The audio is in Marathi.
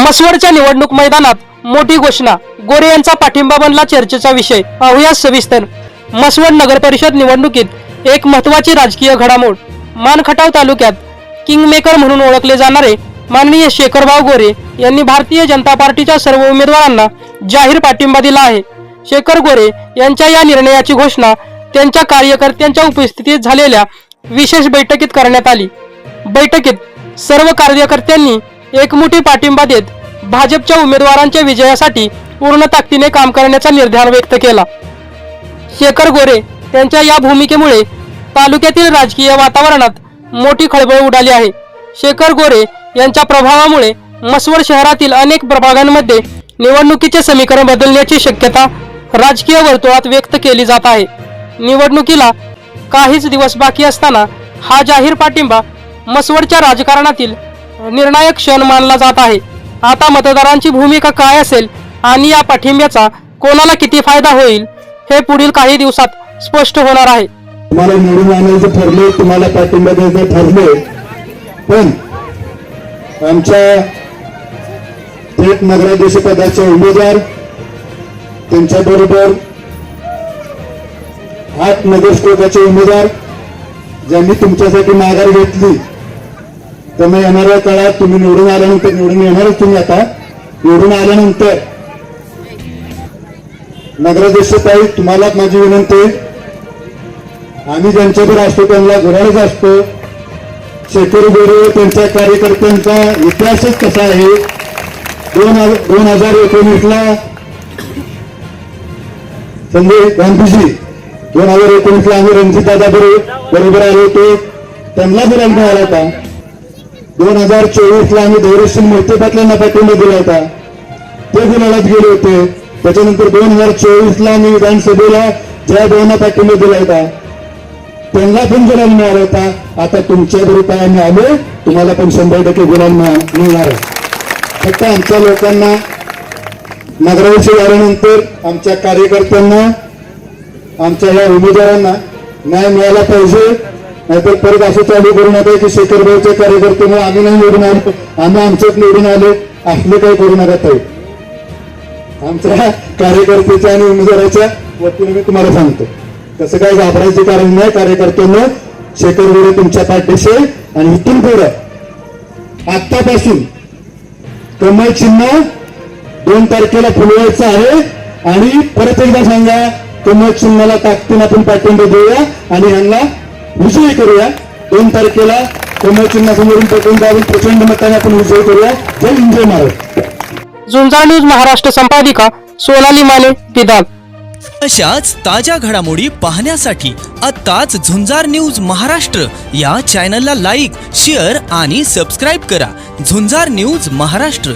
मसवडच्या निवडणूक मैदानात मोठी घोषणा. गोरे यांचा पाठिंबा बनला चर्चेचा विषय. पाहूया सविस्तर. मसवड नगर परिषद निवडणुकीत एक महत्वाची राजकीय घडामोड. मानखटाव तालुक्यात किंगमेकर म्हणून ओळखले जाणारे माननीय शेखरभाऊ गोरे यांनी भारतीय जनता पार्टीच्या सर्व उमेदवारांना जाहीर पाठिंबा दिला आहे. शेखर गोरे यांच्या या निर्णयाची घोषणा त्यांच्या कार्यकर्त्यांच्या उपस्थितीत झालेल्या विशेष बैठकीत करण्यात आली. बैठकीत सर्व कार्यकर्त्यांनी एकमुठी पाठिंबा देत भाजपच्या उमेदवारांच्या विजयासाठी पूर्ण ताकदीने काम करण्याचा निर्धार व्यक्त केला. शेखर गोरे त्यांच्या या भूमिकेमुळे तालुक्यातील राजकीय वातावरणात मोठी खळबळ उडाली आहे. शेखर गोरे यांच्या प्रभावामुळे मसवड शहरातील अनेक प्रभागांमध्ये निवडणुकीचे समीकरण बदलण्याची शक्यता राजकीय वर्तुळात व्यक्त केली जात आहे. निवडणुकीला काहीच दिवस बाकी असताना हा जाहीर पाठिंबा मसवडच्या राजकारणातील निर्णायक क्षण मानला जात आहे. आता मतदारांची भूमिका काय असेल आणि या पाठिंब्याचा कोणाला किती फायदा होईल हे पुढील काही दिवसात स्पष्ट होणार आहे. तुम्हाला निवडून आणायचं ठरले तुम्हाला पाठिंबा द्यायचं ठरले पण आमच्या थेट नगराध्यक्ष पदाचे उमेदवार त्यांच्याबरोबर आठ नगरसेवकाचे उमेदवार ज्यांनी तुमच्यासाठी माघार घेतली त्यामुळे येणाऱ्या काळात तुम्ही निवडून आल्यानंतर निवडून येणारच तुम्ही आता. निवडून आल्यानंतर. नगराध्यक्ष ताई तुम्हाला माझी विनंती आम्ही ज्यांच्याकडे असतो त्यांना घराडच असतो. शेखर गोरे त्यांच्या कार्यकर्त्यांचा इतिहासच कसा आहे? दोन दोन हजार एकोणीसला संजय गांधीजी दोन हजार एकोणीसला आम्ही रणजितदादा बरोबर बरोबर आलो होतो. त्यांना जर गुलाल मिळाला होता. दोन हजार चोवीसला आम्ही धैर्यशील मोहिते पाटलांना पाठिंबा दिला होता. ते गुन्हाळ्यात गेले होते. त्याच्यानंतर दोन हजार चोवीसला आम्ही विधानसभेला ज्या पाठिंबा दिला होता. त्यांना पण गुन्हा मिळाला होता. आता तुमच्या बरोबर आम्ही आलो. तुम्हाला पण शंभर टक्के गुन्हा मिळणार आहे. फक्त आमच्या लोकांना नगराविषयी झाल्यानंतर आमच्या कार्यकर्त्यांना आमच्या या उमेदवारांना न्याय मिळाला पाहिजे. नाहीतर परत असं चालू करू नका की शेखरभाऊचे कार्यकर्ते मग आम्ही नाही निवडून आलो. आम्ही आमच्यात निवडून आले. असले काही करू नका ताई. आमच्या कार्यकर्त्याच्या आणि उमेदवाराच्या वतीने मी तुम्हाला सांगतो. तसं काय घाबरायचं कारण नाही. कार्यकर्त्यांना शेखर गोरे तुमच्या पाठीशी आणि इथून पुढं. आत्तापासून कमल चिन्ह दोन तारखेला फुलवायचं आहे. आणि परत एकदा सांगा कमल चिन्हाला ताकदीन आपण पाठिंबा देऊया आणि यांना विजयी करूया. दोन तारखेला कमळ चिन्हासमोरून पाठिंबा आपण प्रचंड मताने आपण विजयी करूया. जय हिंद जय महाराष्ट्र. झुंजार न्यूज महाराष्ट्र संपादिका सोनाली माने विधान अशाच ताज्या घडामोडी पाहण्यासाठी आत्ताच झुंजार न्यूज महाराष्ट्र या चॅनलला लाईक शेअर आणि सबस्क्राईब करा. झुंजार न्यूज महाराष्ट्र.